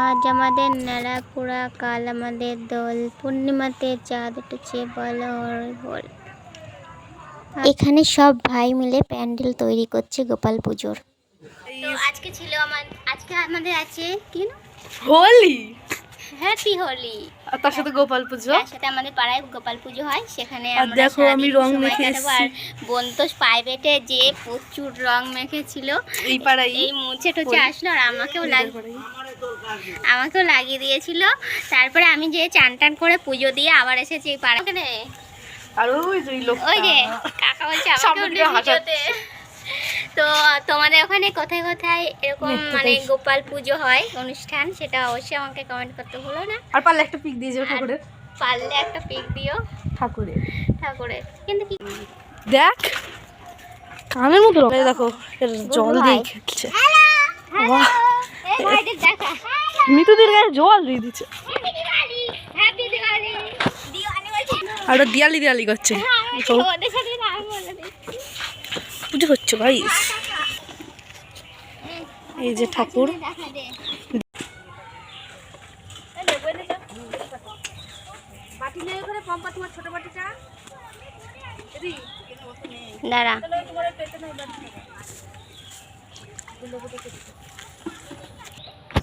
আজ আমাদের ন্যাড়াপোড়া কাল আমাদের দোল পূর্ণিমাতে চাঁদ উঠেছে বলো বল। এখানে সব ভাই মিলে প্যান্ডেল তৈরি করছে গোপাল পুজোর। তো আজকে ছিল আমার আজকে আমাদের আছে কি না হোলি। হ্যাপি হোলি আর তার সাথে গোপাল পুজো? তার সাথে আমাদের পাড়ায় গোপাল পুজো হয় সেখানে আমরা দেখো আমি রং মেখে। আর বোন তো প্রাইভেটে যে প্রচুর রং মেখেছিল এই পাড়াই এই মুছে টুছে আসলো আর আমাকেও লাগ আমাকেও লাগিয়ে দিয়েছিল। তারপরে আমি যে চান টান করে পুজো দিয়ে আবার এসেছি এই পাড়া আর ওই যে লোক ওই যে কাকা বলছে আমাকে। তো তোমাদের ওখানে কোথায় কোথায় এরকম মানে গোপাল পুজো হয় অনুষ্ঠান? সেটা অবশ্যই আমাকে কমেন্ট করতে ভুলো না। আর পারলে একটা পিক দিয়ে যাও ঠাকুরের। পারলে একটা পিক দিও। ঠাকুরের। ঠাকুরের। কিন্তু কি দেখ কানের মতো দেখো জল দিয়ে খেলছে। মৃতদের গায়ে জল দিয়ে দিচ্ছে। আর দিয়ালি দিয়ালি করছে। পুজো হচ্ছে ভাই। এই যে ঠাকুর। দাঁড়া।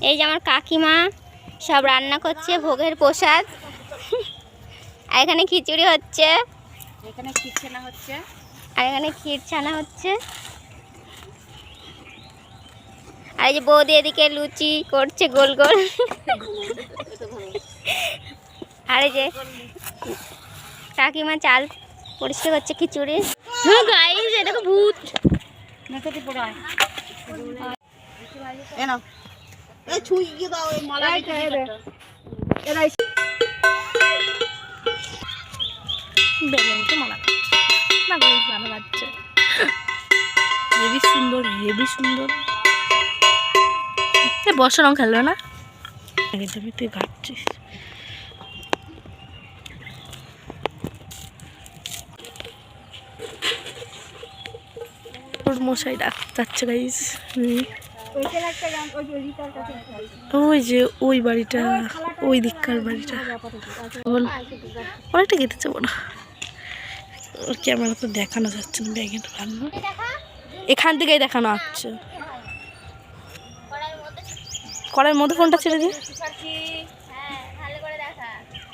এই যে আমার কাকিমা সব রান্না করছে ভোগের প্রসাদ। আর এখানে খিচুড়ি হচ্ছে। এখানে কিচেনা হচ্ছে। আর এখানে ক্ষীর ছানা হচ্ছে। আর এই যে বৌদি এদিকে লুচি করছে গোল গোল। আর এই যে কাকিমা চাল পরিষ্কার করছে খিচুড়ি। হ্যাঁ গাইস এটা তো ভূত। মেথাতে পড়ে আয় এ এই ছুঁই গিয়ে দাও এই মালা এ বর্ষা রং খেলবে না? তুমি তুই ঘাটছিস। মশাই ডাক যাচ্ছে গাইস ওই যে, ওই বাড়িটা, ওই দিককার বাড়িটা। বল। অনেকটা খেতে চাবো না ক্যামেরা তো দেখানো যাচ্ছে না, ব্যাগের এখান থেকেই দেখানো হচ্ছে। কড়াইয়ের মধ্যে ফোনটা ছেড়ে হ্যাঁ ভালো করে দেখা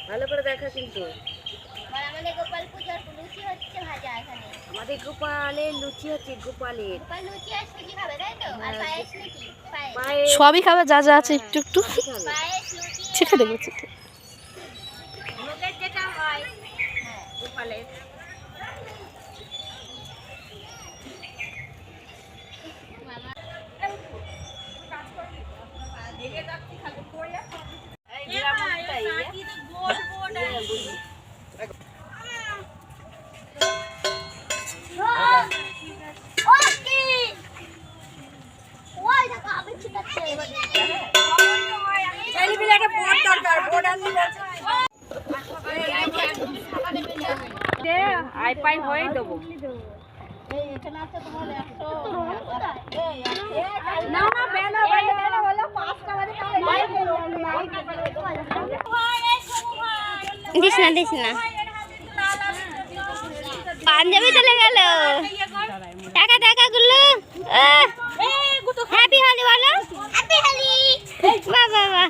ভালো করে দেখা কিন্তু। আমাদের গোপাল পূজার লুচি হচ্ছে ভাজা এখানে আমাদের গোপালের লুচি হচ্ছে গোপালের। গোপাল লুচি আর সুজি খাবে তাই তো আর পায়েস নাকি পায়েস সবই খাবে যা যা আছে একটু একটু। পায়েস লুচি চেখে দেখব চেখে ভোগের যেটা হ্যাঁ গোপালের। আই হয়ে দেবো দিস না দিস না। পাঞ্জাবি চলে গেল টাকা টাকা গুলো হ্যাপি হলি বলো হ্যাপি হলি বাহ বাহ বাহ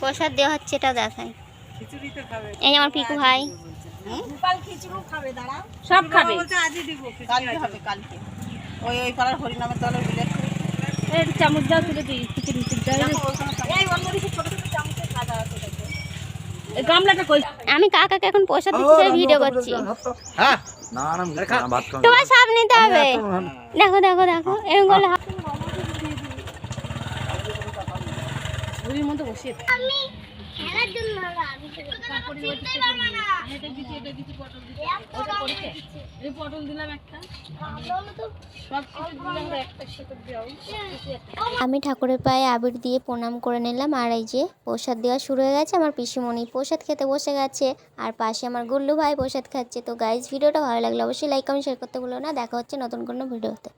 প্রসাদ দেওয়া হচ্ছে এটা দেখাই। এই আমার পিকু ভাই। সব খাবে। হরিনামের দলের চামচ দাও তুলে দিই। খিচুড়ি আমি কাকাকে এখন পয়সা দিচ্ছি ভিডিও করছি। হ্যাঁ। তোমার সব নিতে হবে। দেখো দেখো দেখো এরকম করলে দিলাম একটা আমি ঠাকুরের পায়ে আবির দিয়ে প্রণাম করে নিলাম, আর এই যে প্রসাদ দেওয়া শুরু হয়ে গেছে, আমার পিসিমণি প্রসাদ খেতে বসে গেছে, আর পাশে আমার গুল্লু ভাই প্রসাদ খাচ্ছে। তো গাইজ ভিডিওটা ভালো লাগলে অবশ্যই লাইক কমেন্ট শেয়ার করতে ভুলো না। দেখা হচ্ছে নতুন কোনো ভিডিওতে।